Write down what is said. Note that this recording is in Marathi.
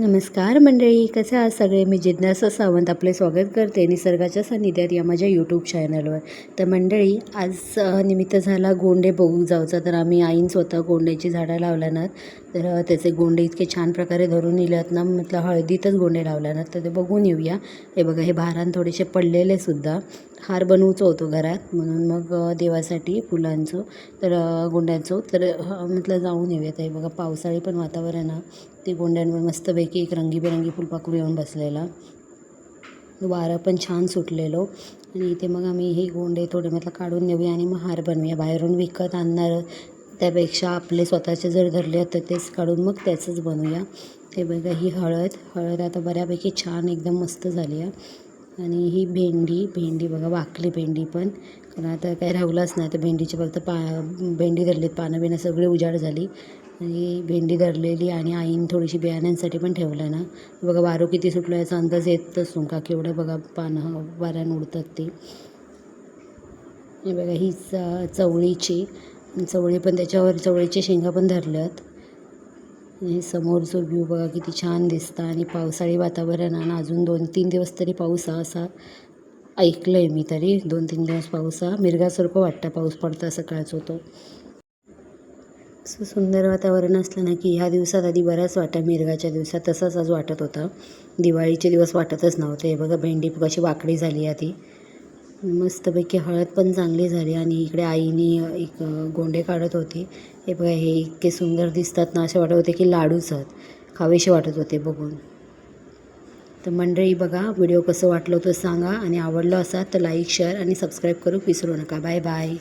नमस्कार मंडळी कसे आहात सगळे? मी जिज्ञासा सावंत आपले स्वागत करते निसर्गाच्या सानिध्यात या माझ्या यूट्यूब चॅनलवर तर मंडळी आज निमित्त झाला गोंडे बघू जाऊचा. तर आम्ही आईन स्वतः गोंड्याची झाडं लावल्यानात तर त्याचे गोंडे इतके छान प्रकारे धरून येत ना म्हटलं हळदीतच गोंडे लावल्यानात तर ते बघून येऊया. हे बघा हे भारान थोडेसे पडलेले सुद्धा. हार बनवूचो होतो घरात. म्हणून मग देवासाठी फुलांचं तर गोंड्यांचो गोंड्यांचं. तर म्हटलं जाऊन येऊयात हे बघा पावसाळी पण वातावरण आहे. ते गोंड्यांवर मस्तपैकी एक रंगीबेरंगी फुलपाखरू येऊन बसलेला. वारं पण छान सुटलेलो. आणि इथे मग आम्ही हे गोंडे थोडे म्हटलं काढून नेऊया आणि मग हार बनवूया. बाहेरून विकत आणणार. त्यापेक्षा आपले स्वतःचे जर धरले तर तेच काढून मग त्याचंच बनवूया. हे बघा ही हळद. हळद आता बऱ्यापैकी छान एकदम मस्त झाली आहे. आणि ही भेंडी भेंडी बघा वाकली भेंडी पण. कारण आता काय राहुलाच नाही तर भेंडीची फक्त पा भेंडी धरलीत पानं बिनं सगळी उजाड झाली. आणि भेंडी धरलेली आणि आईन थोडीशी बियाण्यांसाठी पण ठेवलं ना. बघा वारो किती सुटलं याचा अंदाज येतच का केवढं बघा पानं वाऱ्यानं उडतात ते. बघा ही च चवळीची चवळी पण त्याच्यावर चवळीच्या शेंगा पण धरल्यात. आणि समोरचं व्ह्यू बघा किती छान दिसतं आणि पावसाळी वातावरण आणि अजून दोन तीन दिवस तरी पाऊस हा असा ऐकलं आहे मी तरी. दोन तीन दिवस पाऊस हा मिरगासारखं वाटतं पाऊस पडता सकाळच होतो असं सुंदर वातावरण असलं ना की ह्या दिवसात आधी बऱ्याच वाटा मिरगाच्या दिवसात तसंच आज वाटत होता. दिवाळीचे दिवस वाटतच नव्हते. हे बघा भेंडी कशी वाकडी झाली आधी मस्तपैकी हळद पण चांगली झाली आणि इकडे आईने एक गोंडे काढत होती. हे बघा हे इतके सुंदर दिसतात ना असे वाटत होते की लाडूच आहेत. खावेसे वाटत होते बघून. तर मंडळी बघा व्हिडिओ कसं वाटलं होतं सांगा आणि आवडलं असा तर लाईक शेअर आणि सबस्क्राईब करू विसरू नका. Bye bye.